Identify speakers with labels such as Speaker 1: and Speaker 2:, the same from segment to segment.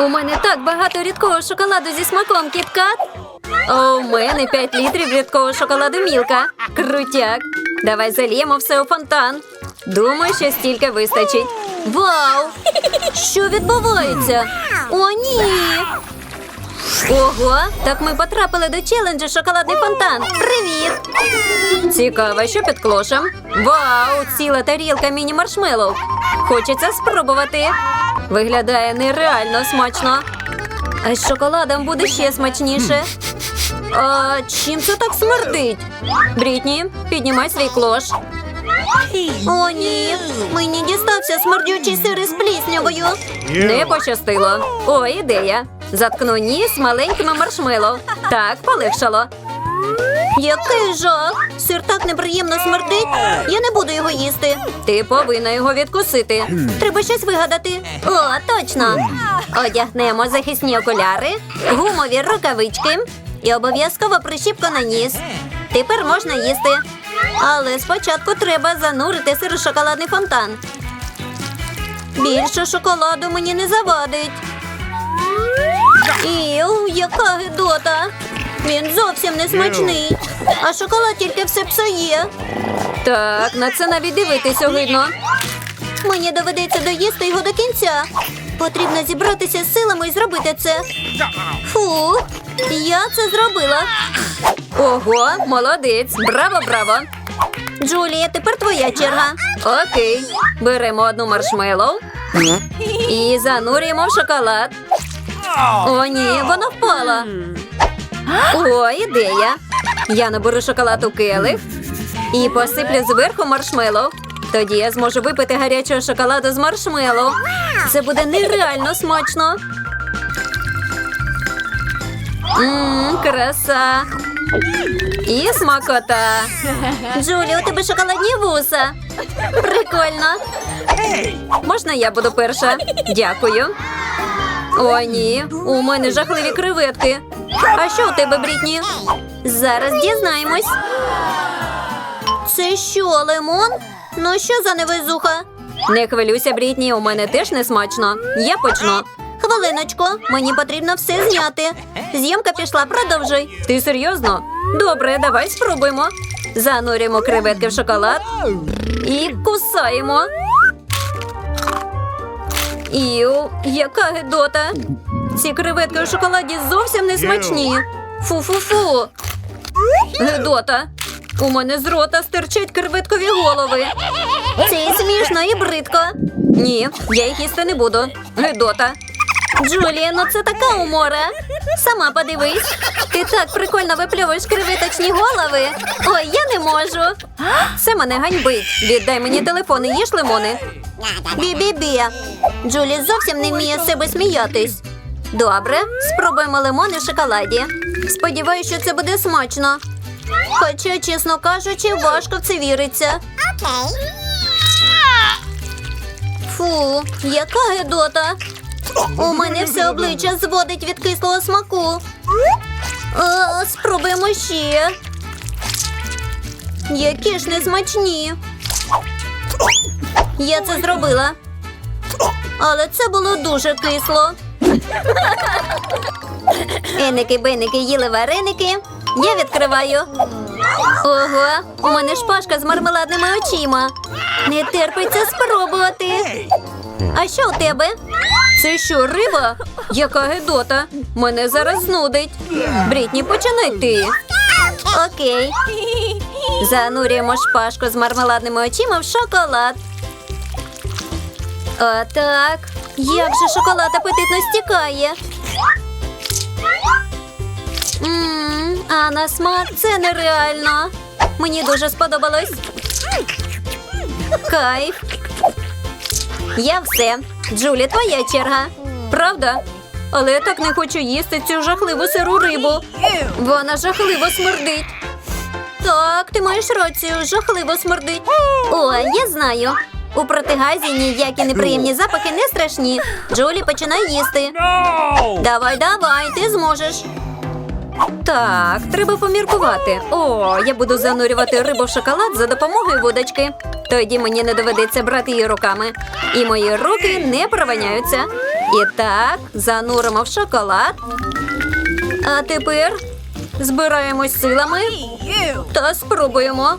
Speaker 1: У мене так багато рідкого шоколаду зі смаком кіткат. А у мене 5 літрів рідкого шоколаду мілка. Крутяк. Давай заліємо все у фонтан. Думаю, що стільки вистачить. Вау! Що відбувається? О, ні! Ого, так ми потрапили до челенджу шоколадний фонтан. Привіт! Цікаво, що під клошем. Вау, ціла тарілка міні-маршмеллоу. Хочеться спробувати. Виглядає нереально смачно. А з шоколадом буде ще смачніше. А чим це так смердить? Брітні, піднімай свій клош. О, ні. Мені дістався смердючий сир із пліснявою. Не пощастило. О, ідея. Заткну ніс маленькими маршмеллоу. Так, полегшало. Який жах! Сир так неприємно смердить. Я не буду його їсти. Ти повинна його відкусити. Треба щось вигадати. О, точно. Одягнемо захисні окуляри, гумові рукавички і обов'язково прищіпку на ніс. Тепер можна їсти. Але спочатку треба занурити сир у шоколадний фонтан. Більше шоколаду мені не завадить. Іу, яка гидота! Він зовсім не смачний, а шоколад тільки все псує. Так, на це навіть дивитись огидно. Мені доведеться доїсти його до кінця. Потрібно зібратися з силами і зробити це. Фу, я це зробила. Ого, молодець! Браво, браво! Джулія, тепер твоя черга. Окей. Беремо одну маршмеллоу і занурюємо в шоколад. О, ні, вона впала. О, ідея. Я наберу шоколад у келих і посиплю зверху маршмеллоу. Тоді я зможу випити гарячого шоколаду з маршмеллоу. Це буде нереально смачно. Мм, краса. І смакота. Джулі, у тебе шоколадні вуса. Прикольно. Можна я буду перша? Дякую. О, ні, у мене жахливі креветки. А що у тебе, Брітні? Зараз дізнаємось. Це що, лимон? Ну що за невезуха? Не хвилюйся, Брітні, у мене теж не смачно. Я почну. Хвилиночку, мені потрібно все зняти. Зйомка пішла, продовжуй. Ти серйозно? Добре, давай спробуємо. Занурюємо креветки в шоколад і кусаємо. Іу, яка гидота. Ці креветки у шоколаді зовсім не смачні. Фу-фу-фу. Гидота. У мене з рота стирчать креветкові голови. Це і смішно і бридко. Ні, я їх їсти не буду. Гидота. Джулія, ну це така умора. Сама подивись. Ти так прикольно випльовуєш креветочні голови. Ой, я не можу. Це мене ганьбить. Віддай мені телефон і їж лимони. Бі-бі-бі. Джулі зовсім не вміє з себе сміятись. Добре, спробуємо лимони в шоколаді. Сподіваюся, що це буде смачно. Хоча, чесно кажучи, важко в це віриться. Фу, яка гидота. У мене все обличчя зводить від кислого смаку. Е, спробуємо ще. Які ж несмачні. Я це зробила. Але це було дуже кисло. Еники-беники їли вареники. Я відкриваю. Ого, у мене шпажка з мармеладними очима. Не терпиться спробувати. А що у тебе? Це що, риба? Яка гедота? Мене зараз знудить. Брітні, починай ти. Окей. Занурюємо шпажку з мармеладними очима в шоколад. Отак. Як же шоколад апетитно стікає. Ммм, а на смак це нереально. Мені дуже сподобалось. Кайф. Я все. Джулі, твоя черга. Правда? Але я так не хочу їсти цю жахливу сиру рибу. Вона жахливо смердить. Так, ти маєш рацію, жахливо смердить. О, я знаю. У протигазі ніякі неприємні запахи не страшні. Джулі, починай їсти. Давай, давай, ти зможеш. Так, треба поміркувати. О, я буду занурювати рибу в шоколад за допомогою вудочки. Тоді мені не доведеться брати її руками. І мої руки не провиняються. І так, зануримо в шоколад. А тепер збираємось силами та спробуємо.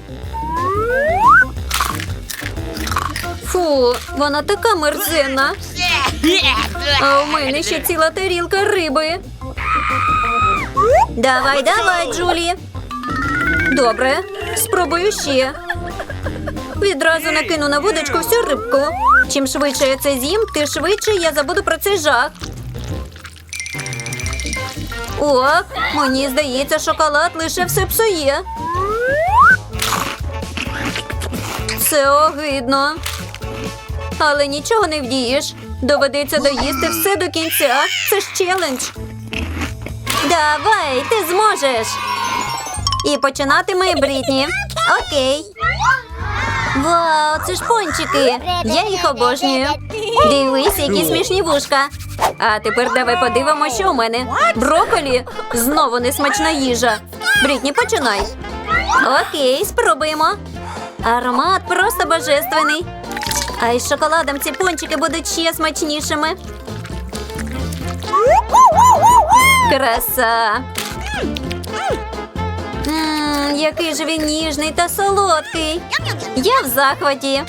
Speaker 1: Фу, вона така мерзенна. А у мене ще ціла тарілка риби. Давай, давай, Джулі. Добре, спробую ще. Відразу накину на вудочку всю рибку. Чим швидше я це з'їм, тим швидше я забуду про цей жах. Ох, мені здається, шоколад лише все псує. Це огидно. Але нічого не вдієш. Доведеться доїсти все до кінця. Це ж челендж. Давай, ти зможеш. І починатиме Брітні. Окей. Вау, це ж пончики. Я їх обожнюю. Дивись, які смішні вушка. А тепер давай подивимося, що у мене. Броколі знову несмачна їжа. Брітні, починай. Окей, спробуємо. Аромат просто божественний. А із шоколадом ці пончики будуть ще смачнішими. Краса. Який же він ніжний та солодкий. Я в захваті.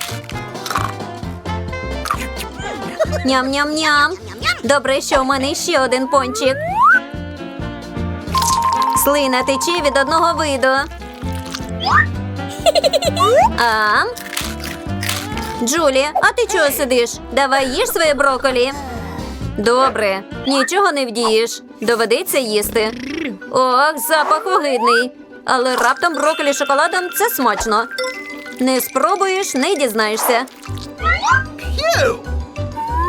Speaker 1: Ням-ням-ням. Добре, що в мене ще один пончик. Слина тече від одного виду. А? Джулі, а ти чого сидиш? Давай їж своє броколі. Добре, нічого не вдієш. Доведеться їсти. Ох, запах огидний. Але раптом броколі шоколадом це смачно. Не спробуєш, не дізнаєшся.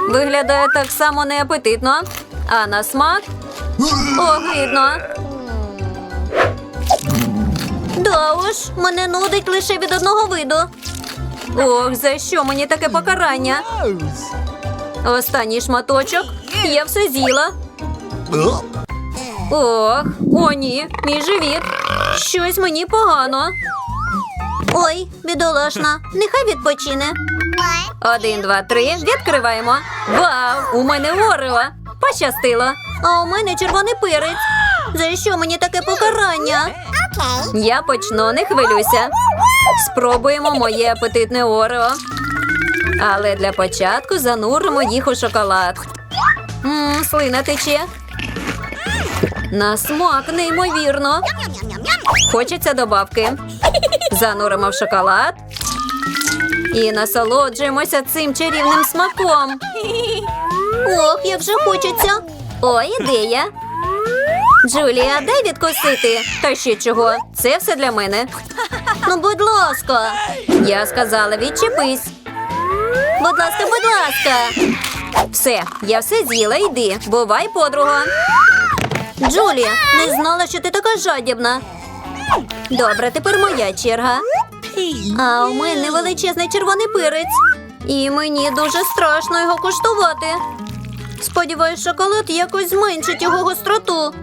Speaker 1: Виглядає так само неапетитно, а на смак огидно. Да уж, мене нудить лише від одного виду. Ох, за що мені таке покарання? Останній шматочок. Я все з'їла. Ох, о ні, мій живіт. Щось мені погано. Ой, бідолашна, нехай відпочине. Один, два, три. Відкриваємо. Вау! У мене Орео. Пощастило. А у мене червоний перець. За що мені таке покарання? Я почну, не хвилюйся. Спробуємо моє апетитне Орео. Але для початку зануримо їх у шоколад. Мм, слина тече. На смак неймовірно. Хочеться добавки. Зануримо в шоколад. І насолоджуємося цим чарівним смаком. Ох, як же хочеться. О, ідея. Джулія, дай відкусити. Та ще чого? Це все для мене. Ну, будь ласка. Я сказала, відчепись. Будь ласка, будь ласка. Все, я все з'їла, йди. Бувай, подруга. Джулія, не знала, що ти така жадібна. Добре, тепер моя черга. А у мене величезний червоний перець. І мені дуже страшно його куштувати. Сподіваюсь, шоколад якось зменшить його гостроту.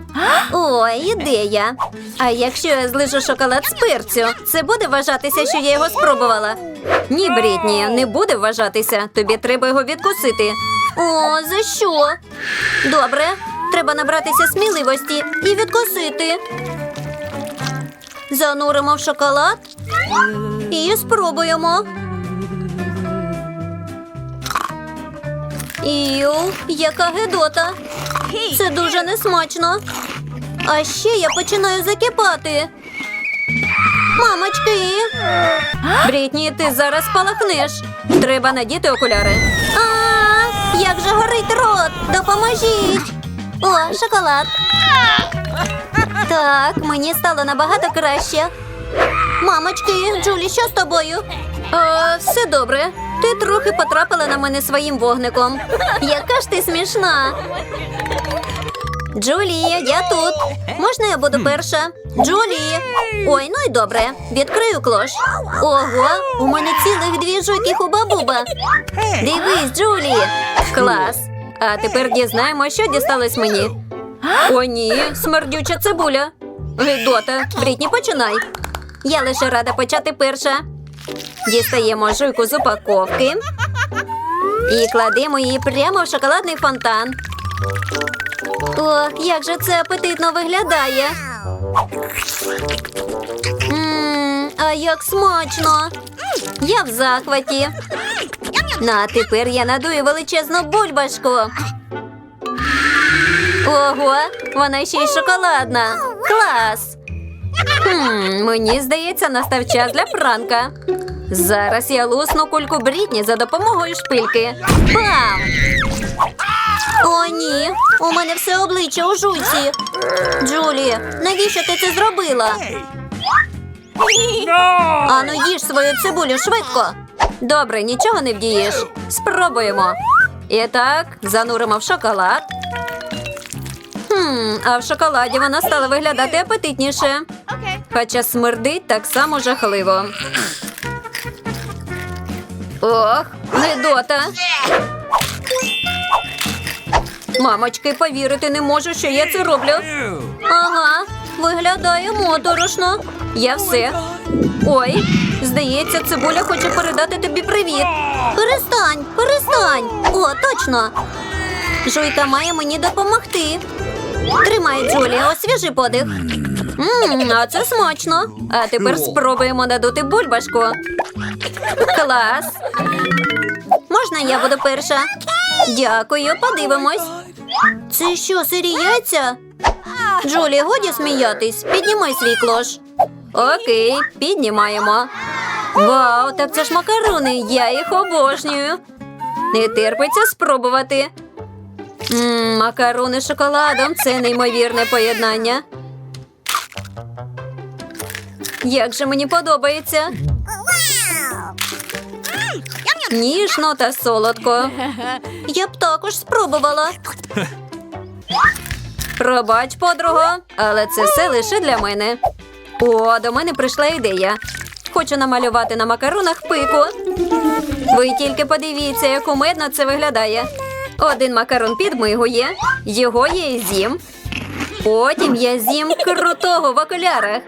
Speaker 1: Ой, ідея. А якщо я злижу шоколад з перцю, це буде вважатися, що я його спробувала. Ні, Брітні, не буде вважатися. Тобі треба його відкусити. О, за що? Добре, треба набратися сміливості і відкусити. Зануримо в шоколад і спробуємо. Іу, яка гидота. Це дуже несмачно. А ще я починаю закипати. Мамочки. Брітні, ти зараз спалахнеш. Треба надіти окуляри. А, як же горить рот! Допоможіть! О, шоколад. Так, мені стало набагато краще. Мамочки, Джулі, що з тобою? А, все добре. Ти трохи потрапила на мене своїм вогником. Яка ж ти смішна. Джулія, я тут. Можна я буду перша? Джулі. Ой, ну й добре. Відкрию клош. Ого, у мене цілих дві жуйки хуба-буба. Дивись, Джулі. Клас. А тепер дізнаємо, що дісталось мені. О, ні, смердюча цибуля. Гидота, Брітні, починай. Я лише рада почати перша. Дістаємо жуйку з упаковки. І кладемо її прямо в шоколадний фонтан. Ох, як же це апетитно виглядає. Мм, а як смачно. Я в захваті. Ну, а тепер я надую величезну бульбашку. Ого, вона ще й шоколадна. Клас! Хм, мені здається, настав час для пранка. Зараз я лусну кульку Брітні за допомогою шпильки. Бам! О, ні, у мене все обличчя у жуйці. Джулі, навіщо ти це зробила? Ану, їж свою цибулю швидко. Добре, нічого не вдієш. Спробуємо. І так, зануримо в шоколад. А в шоколаді вона стала виглядати апетитніше. Хоча смердить так само жахливо. Ох, Гедота. Мамочки, повірити не можу, що я це роблю. Ага, виглядає моторошно. Я все. Ой, здається, цибуля хоче передати тобі привіт. Перестань, перестань. О, точно. Жуйка має мені допомогти. Тримай, Джулі, освіжи подих. Мм, а це смачно. А тепер спробуємо надути бульбашку. Клас. Можна я буду перша? Дякую, подивимось. Це що, сирі яйця? Джулі, годі сміятись. Піднімай свій клош. Окей, піднімаємо. Вау, так це ж макарони. Я їх обожнюю. Не терпиться спробувати. Мм, макарони з шоколадом це неймовірне поєднання. Як же мені подобається. Ніжно та солодко. Я б також спробувала. Пробач, подруго, але це все лише для мене. О, до мене прийшла ідея. Хочу намалювати на макаронах пику. Ви тільки подивіться, як умедно це виглядає. Один макарон підмигує, його я і з'їм. Потім я з'їм крутого в окулярах.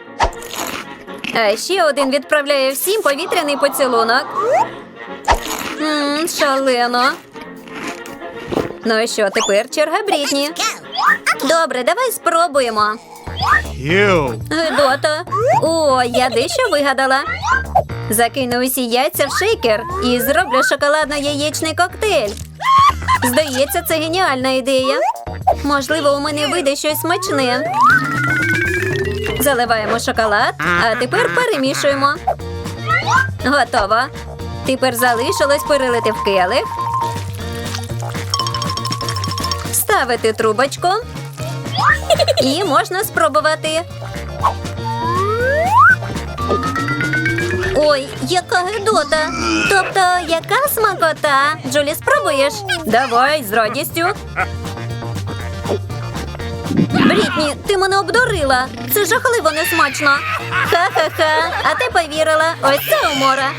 Speaker 1: А ще один відправляє всім повітряний поцілунок. Мм, шалено. Ну і що, тепер черга Брітні. Добре, давай спробуємо. Гедота. О, я дещо вигадала. Закину усі яйця в шейкер і зроблю шоколадно-яєчний коктейль. Здається, це геніальна ідея. Можливо, у мене вийде щось смачне. Заливаємо шоколад, а тепер перемішуємо. Готово. Тепер залишилось перелити в келих. Ставити трубочку. І можна спробувати. Ой, яка гидота. Тобто, яка смакота? Джулі, спробуєш? Давай, з радістю. Брітні, ти мене обдурила. Це жахливо несмачно. Ха-ха-ха. А ти повірила. Ось це умора.